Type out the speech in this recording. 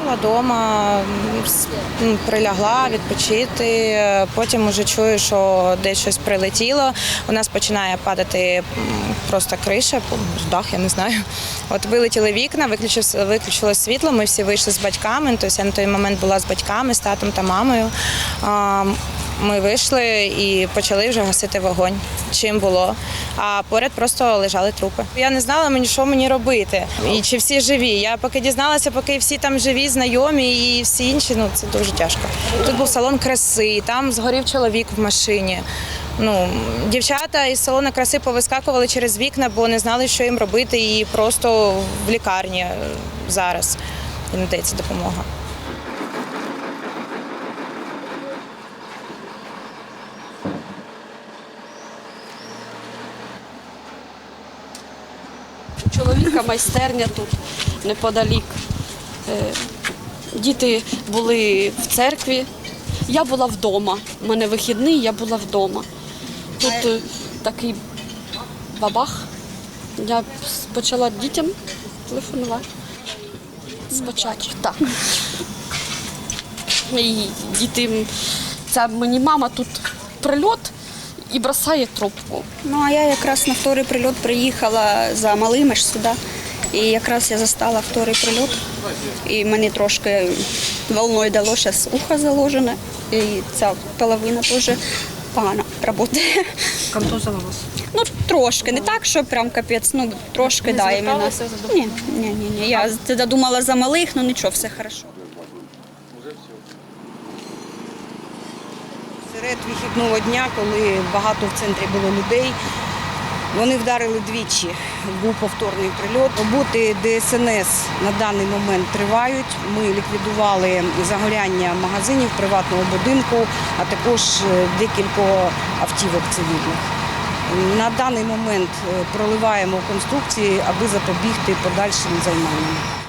лежала вдома, прилягла відпочити. Потім вже чую, що десь щось прилетіло. У нас починає падати просто криша, дах, я не знаю. От вилетіли вікна, виключилось світло. Ми всі вийшли з батьками. Тобто я на той момент була з батьками, з татом та мамою. Ми вийшли і почали вже гасити вогонь. Чим було. А поряд просто лежали трупи. Я не знала мені, що мені робити, і чи всі живі. Я поки дізналася, поки всі там живі, знайомі і всі інші. Ну це дуже тяжко. Тут був салон краси, там згорів чоловік в машині. Ну, дівчата із салону краси повискакували через вікна, бо не знали, що їм робити, і просто в лікарні зараз їм надається допомога. Чоловіка майстерня тут неподалік. Е, Діти були в церкві. Я була вдома. У мене вихідний, я була вдома. Тут е, такий бабах. Я почала дітям телефонувати. Спочатку, так. І діти, ця мені мама тут прильот і бросає трубку. Ну а я якраз на вторий прильот приїхала за малими ж сюди. І якраз я застала вторий прильот. І мені трошки волною дало, зараз ухо заложене. І ця половина теж погано працює. Контузила вас. Ну, трошки, не так, що прям капець, ну трошки да, іменно. Ні, ні, ні, ні. Я задумала за малих, ну нічого, все хорошо. Серед вихідного дня, коли багато в центрі було людей, вони вдарили двічі. Був повторний прильот. Роботи ДСНС на даний момент тривають. Ми ліквідували загоряння магазинів приватного будинку, а також е, декілька автівок цивільних. На даний момент е, проливаємо конструкції, аби запобігти подальшим займанням.